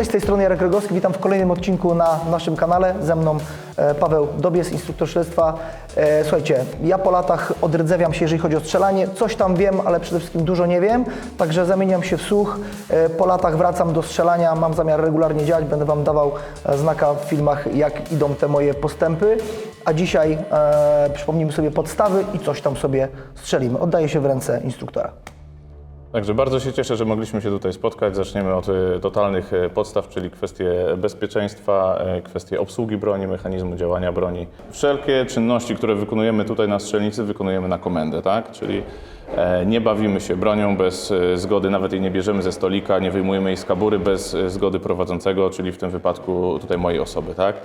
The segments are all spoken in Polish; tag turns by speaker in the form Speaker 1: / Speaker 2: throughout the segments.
Speaker 1: Cześć, z tej strony Jarek Rogowski, witam w kolejnym odcinku na naszym kanale. Ze mną e, Paweł Dobies, instruktor śledztwa. E, Słuchajcie, ja po latach odrdzewiam się, jeżeli chodzi o strzelanie. Coś tam wiem, ale przede wszystkim dużo nie wiem, także zamieniam się w słuch. E, Po latach wracam do strzelania, mam zamiar regularnie działać, będę Wam dawał znaka w filmach, jak idą te moje postępy. A dzisiaj e, przypomnijmy sobie podstawy i coś tam sobie strzelimy. Oddaję się w ręce instruktora.
Speaker 2: Także bardzo się cieszę, że mogliśmy się tutaj spotkać. Zaczniemy od e, totalnych e, podstaw, czyli kwestie bezpieczeństwa, e, kwestie obsługi broni, mechanizmu działania broni. Wszelkie czynności, które wykonujemy tutaj na strzelnicy, wykonujemy na komendę, tak? Czyli nie bawimy się bronią bez zgody, nawet jej nie bierzemy ze stolika, nie wyjmujemy jej z kabury bez zgody prowadzącego, czyli w tym wypadku tutaj mojej osoby, tak?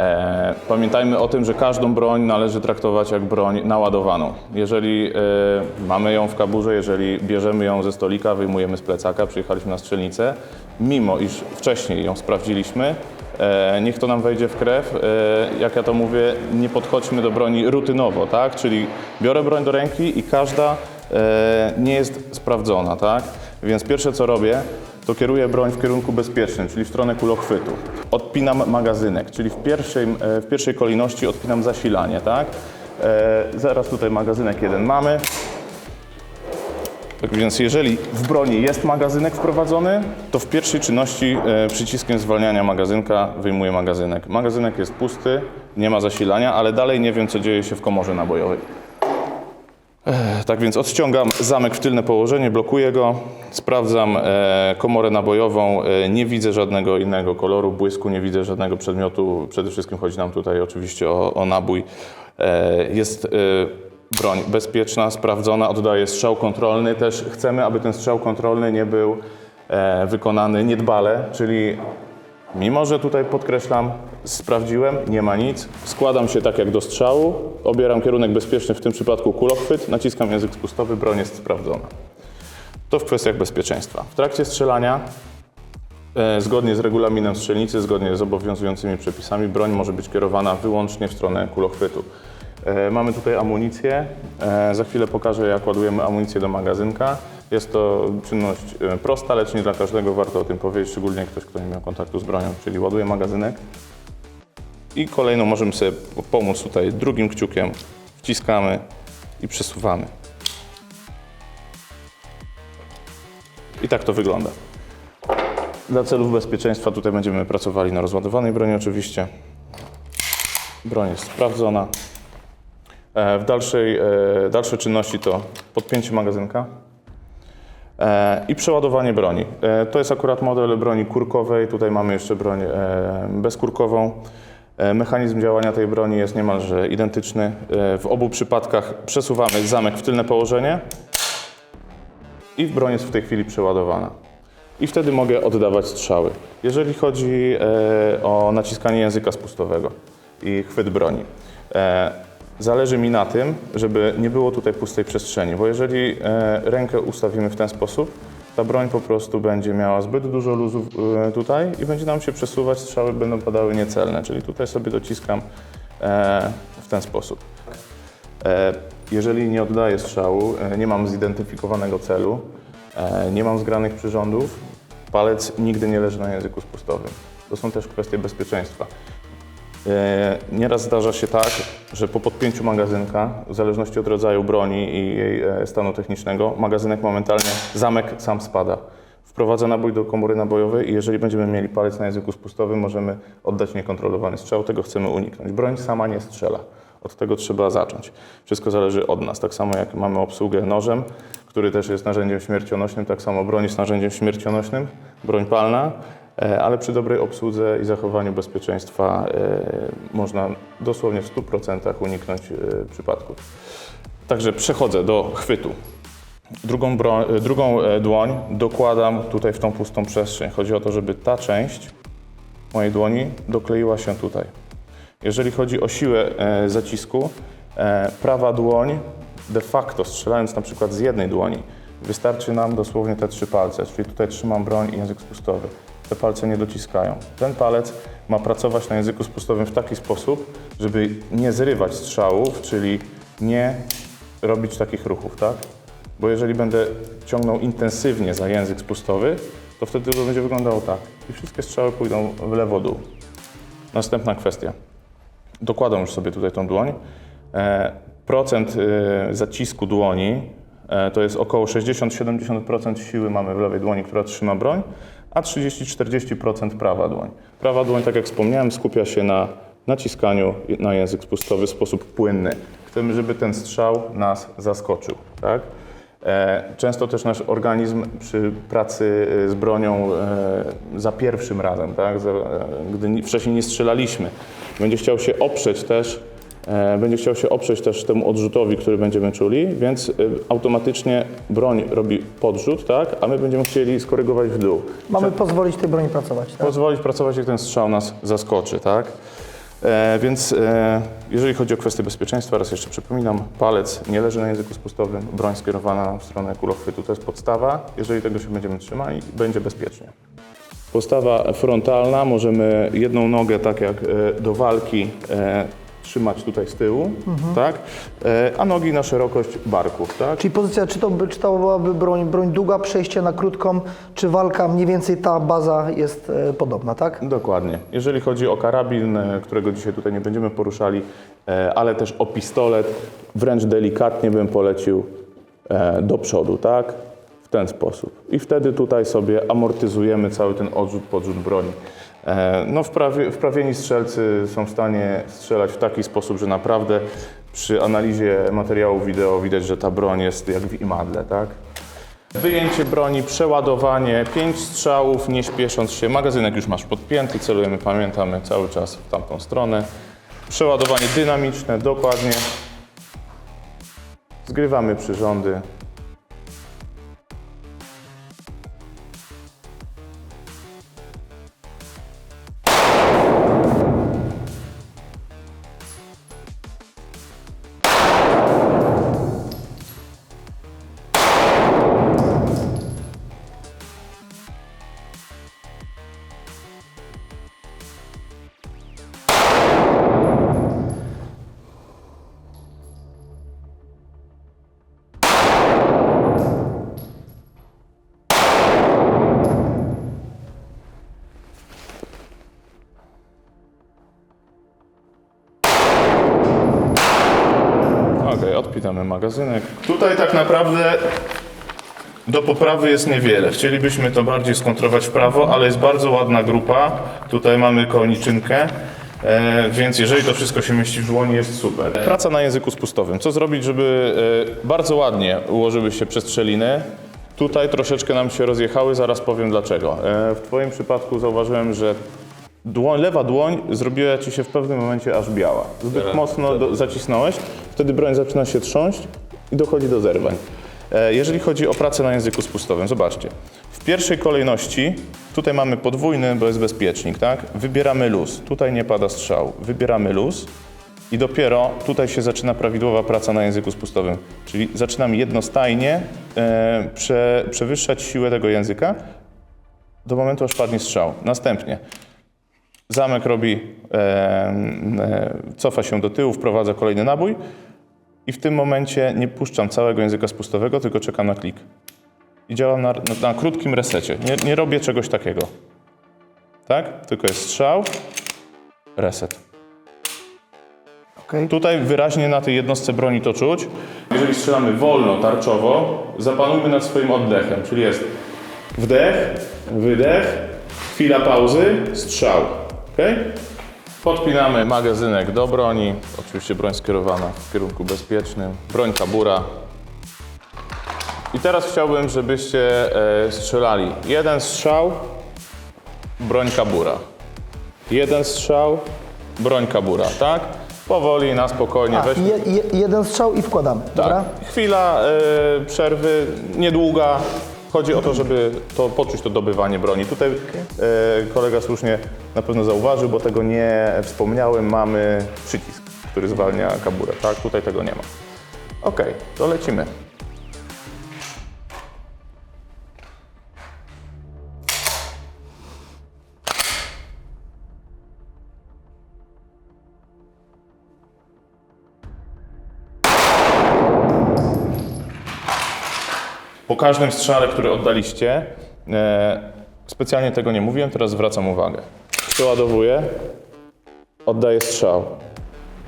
Speaker 2: E, Pamiętajmy o tym, że każdą broń należy traktować jak broń naładowaną. Jeżeli e, mamy ją w kaburze, jeżeli bierzemy ją ze stolika, wyjmujemy z plecaka, przyjechaliśmy na strzelnicę, mimo iż wcześniej ją sprawdziliśmy, e, niech to nam wejdzie w krew. Jak ja to mówię, nie podchodźmy do broni rutynowo, tak? Czyli biorę broń do ręki i każda nie jest sprawdzona, tak? Więc pierwsze co robię, to kieruję broń w kierunku bezpiecznym, czyli w stronę kulochwytu. Odpinam magazynek, czyli w pierwszej, e, w pierwszej kolejności odpinam zasilanie, tak? E, zaraz tutaj magazynek jeden mamy. Tak więc jeżeli w broni jest magazynek wprowadzony, to w pierwszej czynności e, przyciskiem zwalniania magazynka wyjmuję magazynek. Magazynek jest pusty, nie ma zasilania, ale dalej nie wiem, co dzieje się w komorze nabojowej. Tak więc odciągam zamek w tylne położenie, blokuję go, sprawdzam e, komorę nabojową, e, nie widzę żadnego innego koloru, błysku, nie widzę żadnego przedmiotu. Przede wszystkim chodzi nam tutaj oczywiście o, o nabój. E, Jest broń bezpieczna, sprawdzona, oddaje strzał kontrolny. Też chcemy, aby ten strzał kontrolny nie był wykonany niedbale, czyli Mimo, że tutaj podkreślam, sprawdziłem, nie ma nic. Składam się tak jak do strzału, obieram kierunek bezpieczny, w tym przypadku kulochwyt, naciskam język spustowy, broń jest sprawdzona. To w kwestiach bezpieczeństwa. W trakcie strzelania, e, zgodnie z regulaminem strzelnicy, zgodnie z obowiązującymi przepisami, broń może być kierowana wyłącznie w stronę kulochwytu. E, Mamy tutaj amunicję. E, Za chwilę pokażę, jak ładujemy amunicję do magazynka. Jest to czynność e, prosta, lecz nie dla każdego. Warto o tym powiedzieć, szczególnie ktoś, kto nie miał kontaktu z bronią. Czyli ładuję magazynek i kolejną możemy sobie pomóc tutaj drugim kciukiem. Wciskamy i przesuwamy. I tak to wygląda. Dla celów bezpieczeństwa tutaj będziemy pracowali na rozładowanej broni oczywiście. Broń jest sprawdzona. E, W dalszej, e, dalsze czynności to podpięcie magazynka i przeładowanie broni. E, To jest akurat model broni kurkowej, tutaj mamy jeszcze broń e, bezkurkową. E, Mechanizm działania tej broni jest niemalże identyczny. E, W obu przypadkach przesuwamy zamek w tylne położenie i broń jest w tej chwili przeładowana. I wtedy mogę oddawać strzały. Jeżeli chodzi e, o naciskanie języka spustowego i chwyt broni, e, zależy mi na tym, żeby nie było tutaj pustej przestrzeni, bo jeżeli e, rękę ustawimy w ten sposób, ta broń po prostu będzie miała zbyt dużo luzu e, tutaj i będzie nam się przesuwać, strzały będą padały niecelne, czyli tutaj sobie dociskam e, w ten sposób. Jeżeli nie oddaję strzału, nie mam zidentyfikowanego celu, nie mam zgranych przyrządów, palec nigdy nie leży na języku spustowym. To są też kwestie bezpieczeństwa. E, Nieraz zdarza się tak, że po podpięciu magazynka, w zależności od rodzaju broni i jej e, stanu technicznego, magazynek momentalnie, zamek sam spada. Wprowadza nabój do komory nabojowej i jeżeli będziemy mieli palec na języku spustowym, możemy oddać niekontrolowany strzał. Tego chcemy uniknąć. Broń sama nie strzela. Od tego trzeba zacząć. Wszystko zależy od nas. Tak samo jak mamy obsługę nożem, który też jest narzędziem śmiercionośnym, tak samo broń jest narzędziem śmiercionośnym, broń palna, ale przy dobrej obsłudze i zachowaniu bezpieczeństwa e, można dosłownie w 100% uniknąć e, przypadków. Także przechodzę do chwytu. Drugą, bro- e, drugą e, dłoń dokładam tutaj w tą pustą przestrzeń. Chodzi o to, żeby ta część mojej dłoni dokleiła się tutaj. Jeżeli chodzi o siłę e, zacisku, e, prawa dłoń de facto strzelając na przykład z jednej dłoni, wystarczy nam dosłownie te trzy palce, czyli tutaj trzymam broń i język spustowy. Te palce nie dociskają. Ten palec ma pracować na języku spustowym w taki sposób, żeby nie zrywać strzałów, czyli nie robić takich ruchów, tak? Bo jeżeli będę ciągnął intensywnie za język spustowy, to wtedy to będzie wyglądało tak. i wszystkie strzały pójdą w lewo-dół. Następna kwestia. Dokładam już sobie tutaj tą dłoń. E, procent e, zacisku dłoni e, to jest około 60-70% siły mamy w lewej dłoni, która trzyma broń, a 30-40% prawa dłoń. Prawa dłoń, tak jak wspomniałem, skupia się na naciskaniu na język spustowy w sposób płynny. Chcemy, żeby ten strzał nas zaskoczył. Tak? E, Często też nasz organizm przy pracy e, z bronią e, za pierwszym razem, tak? gdy ni- wcześniej nie strzelaliśmy, będzie chciał się oprzeć też, będzie chciał się oprzeć też temu odrzutowi, który będziemy czuli, więc e, automatycznie broń robi podrzut, tak? a my będziemy chcieli skorygować w dół.
Speaker 1: Mamy pozwolić tej broni pracować, tak?
Speaker 2: Pozwolić pracować, jak ten strzał nas zaskoczy, tak? E, więc e, jeżeli chodzi o kwestię bezpieczeństwa, raz jeszcze przypominam, palec nie leży na języku spustowym, broń skierowana w stronę kulochwytu to jest podstawa. Jeżeli tego się będziemy trzymali, będzie bezpiecznie. Postawa frontalna, możemy jedną nogę, tak jak e, do walki, e, trzymać tutaj z tyłu, tak? E, a nogi na szerokość barków, tak?
Speaker 1: Czyli pozycja, czy to, czy to byłaby broń, broń długa, przejście na krótką, czy walka, mniej więcej ta baza jest e, podobna, tak?
Speaker 2: Dokładnie. Jeżeli chodzi o karabin, e, którego dzisiaj tutaj nie będziemy poruszali, ale też o pistolet, wręcz delikatnie bym polecił do przodu, tak? W ten sposób. I wtedy tutaj sobie amortyzujemy cały ten odrzut, podrzut broni. E, No, wprawie, wprawieni strzelcy są w stanie strzelać w taki sposób, że naprawdę przy analizie materiału wideo widać, że ta broń jest jak w imadle, tak? Wyjęcie broni, przeładowanie, pięć strzałów, nie śpiesząc się. Magazynek już masz podpięty, celujemy, pamiętamy cały czas w tamtą stronę. Przeładowanie dynamiczne, dokładnie. Zgrywamy przyrządy. Ok, odpitamy magazynek. Tutaj tak naprawdę do poprawy jest niewiele. Chcielibyśmy to bardziej skontrować w prawo, ale jest bardzo ładna grupa. Tutaj mamy koniczynkę. E, więc jeżeli to wszystko się mieści w dłoni, jest super. Praca na języku spustowym. Co zrobić, żeby e, bardzo ładnie ułożyły się przestrzeliny? Tutaj troszeczkę nam się rozjechały, zaraz powiem dlaczego. E, w Twoim przypadku zauważyłem, że dłoń, lewa dłoń zrobiła Ci się w pewnym momencie aż biała. Zbyt mocno do, zacisnąłeś, wtedy broń zaczyna się trząść i dochodzi do zerwań. E, Jeżeli chodzi o pracę na języku spustowym, zobaczcie. W pierwszej kolejności tutaj mamy podwójny, bo jest bezpiecznik, tak? Wybieramy luz. Tutaj nie pada strzał. Wybieramy luz i dopiero tutaj się zaczyna prawidłowa praca na języku spustowym. Czyli zaczynamy jednostajnie e, prze, przewyższać siłę tego języka do momentu, aż padnie strzał. Następnie zamek robi, e, e, cofa się do tyłu, wprowadza kolejny nabój i w tym momencie nie puszczam całego języka spustowego, tylko czekam na klik. I działam na, na, na krótkim resecie. Nie, nie robię czegoś takiego. Tak? Tylko jest strzał, reset.
Speaker 1: Okej.
Speaker 2: Tutaj wyraźnie na tej jednostce broni to czuć. Jeżeli strzelamy wolno, tarczowo, zapanujmy nad swoim oddechem, czyli jest wdech, wydech, chwila pauzy, strzał. Podpinamy magazynek do broni, oczywiście broń skierowana w kierunku bezpiecznym, broń kabura. I teraz chciałbym, żebyście e, strzelali jeden strzał, broń kabura. Jeden strzał, broń kabura, tak? Powoli, na spokojnie,
Speaker 1: A,
Speaker 2: weźmy.
Speaker 1: je, je, jeden strzał i wkładamy, dobra?
Speaker 2: Tak. Chwila e, przerwy, niedługa. Chodzi o to, żeby to poczuć to dobywanie broni. Tutaj e, kolega słusznie na pewno zauważył, bo tego nie wspomniałem. Mamy przycisk, który zwalnia kaburę. Tak, tutaj tego nie ma. Ok, to lecimy. Każdym strzale, który oddaliście, e, Specjalnie tego nie mówiłem, teraz zwracam uwagę. Przeładowuję, oddaję strzał.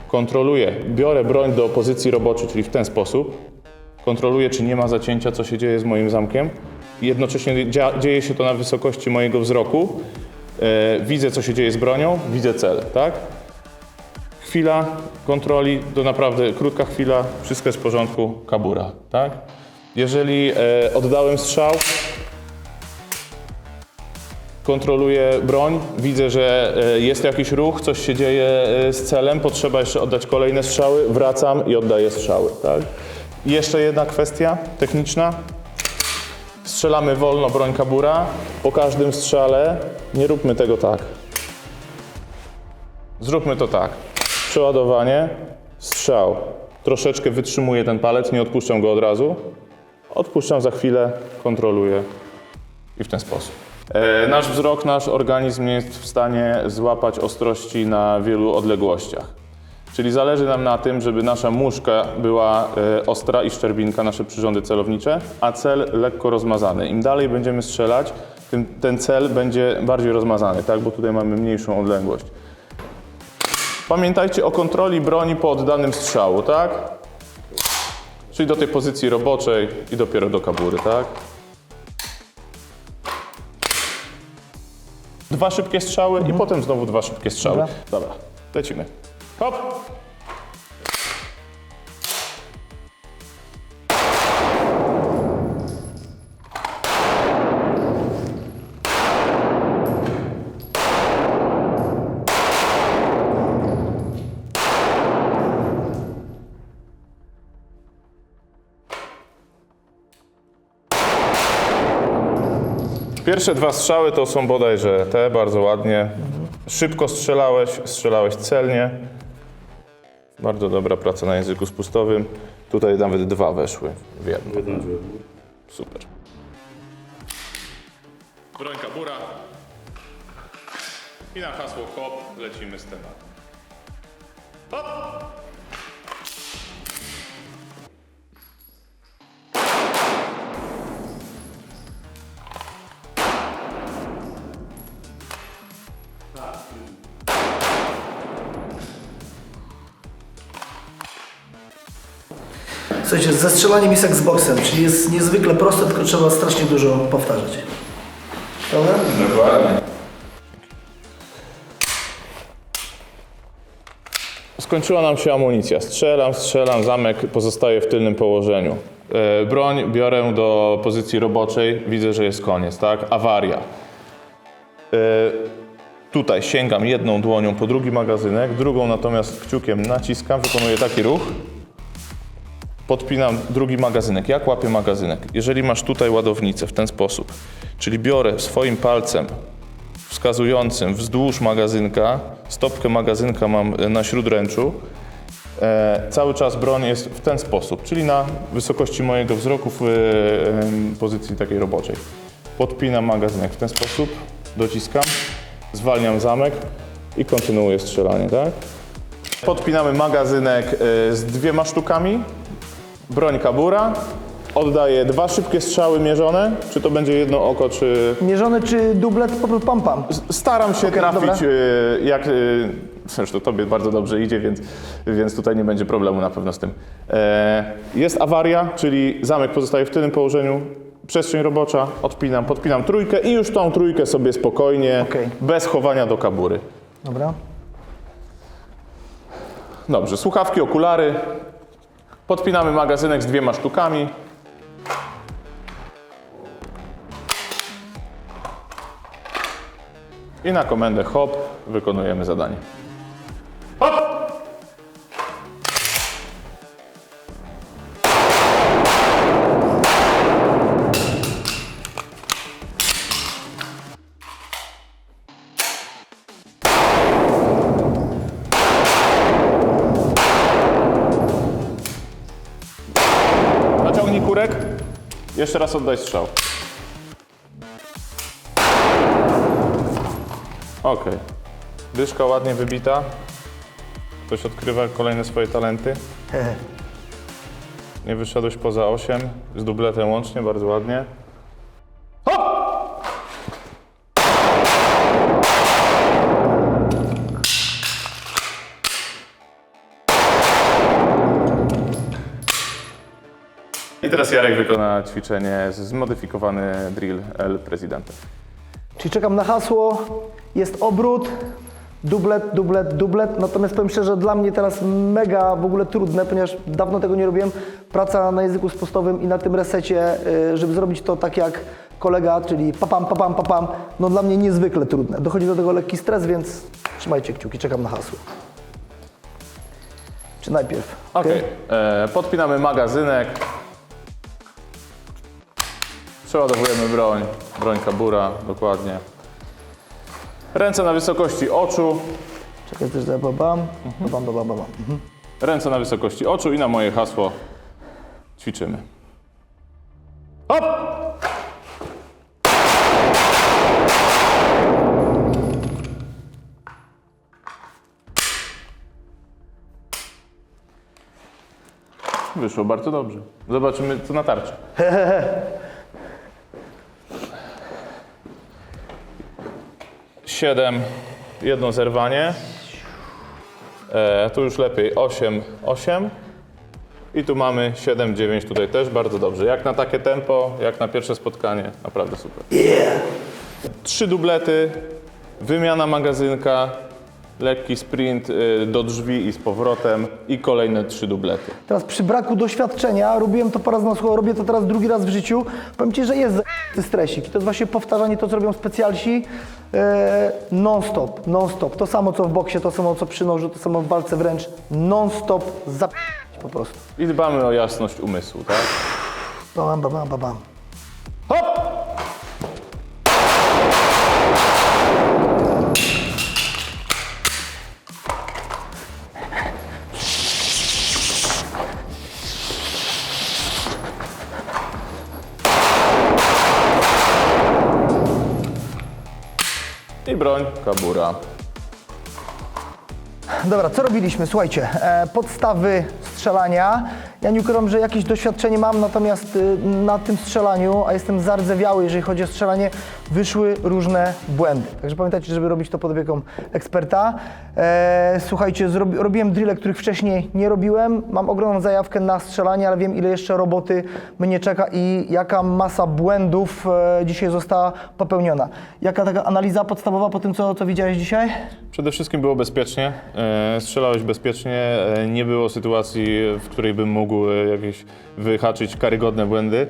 Speaker 2: Kontroluję, biorę broń do pozycji roboczej, czyli w ten sposób. Kontroluję, czy nie ma zacięcia, co się dzieje z moim zamkiem. Jednocześnie dzia- dzieje się to na wysokości mojego wzroku. E, widzę, co się dzieje z bronią, widzę cel, tak? Chwila kontroli, to naprawdę krótka chwila, wszystko jest w porządku, kabura, tak? Jeżeli e, oddałem strzał, kontroluję broń, widzę, że e, jest jakiś ruch, coś się dzieje e, z celem, potrzeba jeszcze oddać kolejne strzały, wracam i oddaję strzały, tak? Jeszcze jedna kwestia techniczna. Strzelamy wolno broń kabura. Po każdym strzale nie róbmy tego tak. Zróbmy to tak. Przeładowanie, strzał. Troszeczkę wytrzymuję ten palec, nie odpuszczam go od razu. Odpuszczam za chwilę, kontroluję i w ten sposób. E, nasz wzrok, nasz organizm nie jest w stanie złapać ostrości na wielu odległościach. Czyli zależy nam na tym, żeby nasza muszka była e, ostra i szczerbinka, nasze przyrządy celownicze, a cel lekko rozmazany. Im dalej będziemy strzelać, tym ten cel będzie bardziej rozmazany, tak? bo tutaj mamy mniejszą odległość. Pamiętajcie o kontroli broni po oddanym strzału, tak? Czyli do tej pozycji roboczej i dopiero do kabury, tak? Dwa szybkie strzały i potem znowu dwa szybkie strzały.
Speaker 1: Dobra.
Speaker 2: Dobra, lecimy. Hop! Pierwsze dwa strzały to są bodajże te, bardzo ładnie. Szybko strzelałeś, strzelałeś celnie. Bardzo dobra praca na języku spustowym. Tutaj nawet dwa weszły w jedno. Super. Brońka bura. I na hasło hop lecimy z tematem. Hop!
Speaker 1: Słuchajcie, ze strzelaniem jest jak z boksem, czyli jest niezwykle proste, tylko trzeba strasznie dużo powtarzać. Dobra?
Speaker 2: Dokładnie. Skończyła nam się amunicja. Strzelam, strzelam, zamek pozostaje w tylnym położeniu. E, broń biorę do pozycji roboczej, widzę, że jest koniec, tak? Awaria. E, tutaj sięgam jedną dłonią po drugi magazynek, drugą natomiast kciukiem naciskam, wykonuję taki ruch. Podpinam drugi magazynek. Jak łapię magazynek? Jeżeli masz tutaj ładownicę w ten sposób, czyli biorę swoim palcem wskazującym wzdłuż magazynka, stopkę magazynka mam e, na śródręczu, e, cały czas broń jest w ten sposób, czyli na wysokości mojego wzroku w e, pozycji takiej roboczej. Podpinam magazynek w ten sposób, dociskam, zwalniam zamek i kontynuuję strzelanie, tak? Podpinamy magazynek e, z dwiema sztukami, broń kabura, oddaję dwa szybkie strzały mierzone, czy to będzie jedno oko, czy...
Speaker 1: Mierzony czy dublet, po prostu pam pam.
Speaker 2: Staram się
Speaker 1: Okej,
Speaker 2: trafić,
Speaker 1: dobra.
Speaker 2: y, jak... y, Zresztą tobie bardzo dobrze idzie, więc, więc tutaj nie będzie problemu na pewno z tym. E, Jest awaria, czyli zamek pozostaje w tylnym położeniu, przestrzeń robocza, odpinam, podpinam trójkę i już tą trójkę sobie spokojnie,
Speaker 1: Okej.
Speaker 2: bez chowania do kabury.
Speaker 1: Dobra?
Speaker 2: Dobrze, słuchawki, okulary. Podpinamy magazynek z dwiema sztukami. I na komendę hop wykonujemy zadanie. Kurek. Jeszcze raz oddaj strzał. Ok. Dyszka ładnie wybita. Ktoś odkrywa kolejne swoje talenty. Nie wyszedłeś poza 8. Z dubletem łącznie, bardzo ładnie. Teraz Jarek wykona ćwiczenie, zmodyfikowany drill El Presidente.
Speaker 1: Czyli czekam na hasło, jest obrót, dublet, dublet, dublet. Natomiast powiem szczerze, dla mnie teraz mega w ogóle trudne, ponieważ dawno tego nie robiłem. Praca na języku spustowym i na tym resecie, y, żeby zrobić to tak jak kolega, czyli papam, papam, papam, no dla mnie niezwykle trudne. Dochodzi do tego lekki stres, więc trzymajcie kciuki, czekam na hasło. Czy najpierw?
Speaker 2: Okej, e, podpinamy magazynek. Przeładowujemy broń, broń kabura, dokładnie. Ręce na wysokości oczu,
Speaker 1: Czekaj też, za babam, babam, babam, babam. Mhm.
Speaker 2: ręce na wysokości oczu i na moje hasło ćwiczymy. Hop! Wyszło bardzo dobrze. Zobaczymy co na tarczy. Siedem, jedno zerwanie. E, tu już lepiej 8, 8. I tu mamy 7, 9 tutaj też bardzo dobrze. Jak na takie tempo, jak na pierwsze spotkanie, naprawdę super. Trzy dublety, wymiana magazynka, lekki sprint y, do drzwi i z powrotem i kolejne trzy dublety.
Speaker 1: Teraz przy braku doświadczenia, robiłem to parę razy na słucho, robię to teraz drugi raz w życiu. Powiem Ci, że jest za- stresik. To jest właśnie powtarzanie to, co robią specjalsi e, non-stop, non-stop. To samo, co w boksie, to samo, co przy nożu, to samo w walce wręcz. Non-stop za po prostu.
Speaker 2: I dbamy o jasność umysłu, tak?
Speaker 1: Bam, bam, bam, bam.
Speaker 2: Hop! Kabura.
Speaker 1: Dobra, co robiliśmy? Słuchajcie, e, podstawy strzelania. Ja nie ukrywam, że jakieś doświadczenie mam, natomiast y, na tym strzelaniu, a jestem zardzewiały, jeżeli chodzi o strzelanie, wyszły różne błędy. Także pamiętajcie, żeby robić to pod opieką eksperta. E, słuchajcie, robiłem drille, których wcześniej nie robiłem. Mam ogromną zajawkę na strzelanie, ale wiem, ile jeszcze roboty mnie czeka i jaka masa błędów e, dzisiaj została popełniona. Jaka taka analiza podstawowa po tym, co, co widziałeś dzisiaj?
Speaker 2: Przede wszystkim było bezpiecznie, e, strzelałeś bezpiecznie, e, nie było sytuacji, w której bym mógł e, jakieś wyhaczyć karygodne błędy.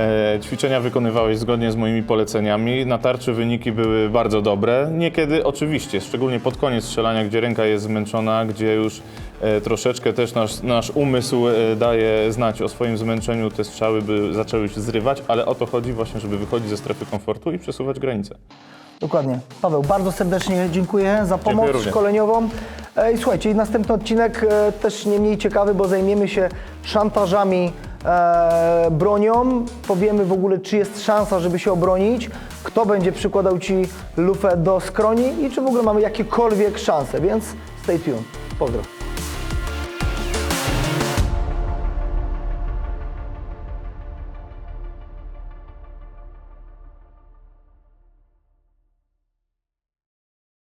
Speaker 2: E, Ćwiczenia wykonywałeś zgodnie z moimi poleceniami, na tarczy wyniki były bardzo dobre. Niekiedy oczywiście, szczególnie pod koniec strzelania, gdzie ręka jest zmęczona, gdzie już e, troszeczkę też nasz, nasz umysł e, daje znać o swoim zmęczeniu, te strzały by zaczęły się zrywać, ale o to chodzi właśnie, żeby wychodzić ze strefy komfortu i przesuwać granice.
Speaker 1: Dokładnie. Paweł, bardzo serdecznie dziękuję za pomoc
Speaker 2: również.
Speaker 1: szkoleniową. I słuchajcie, następny odcinek też nie mniej ciekawy, bo zajmiemy się szantażami e, bronią. Powiemy w ogóle, czy jest szansa, żeby się obronić, kto będzie przykładał Ci lufę do skroni i czy w ogóle mamy jakiekolwiek szanse, więc stay tuned. Pozdro.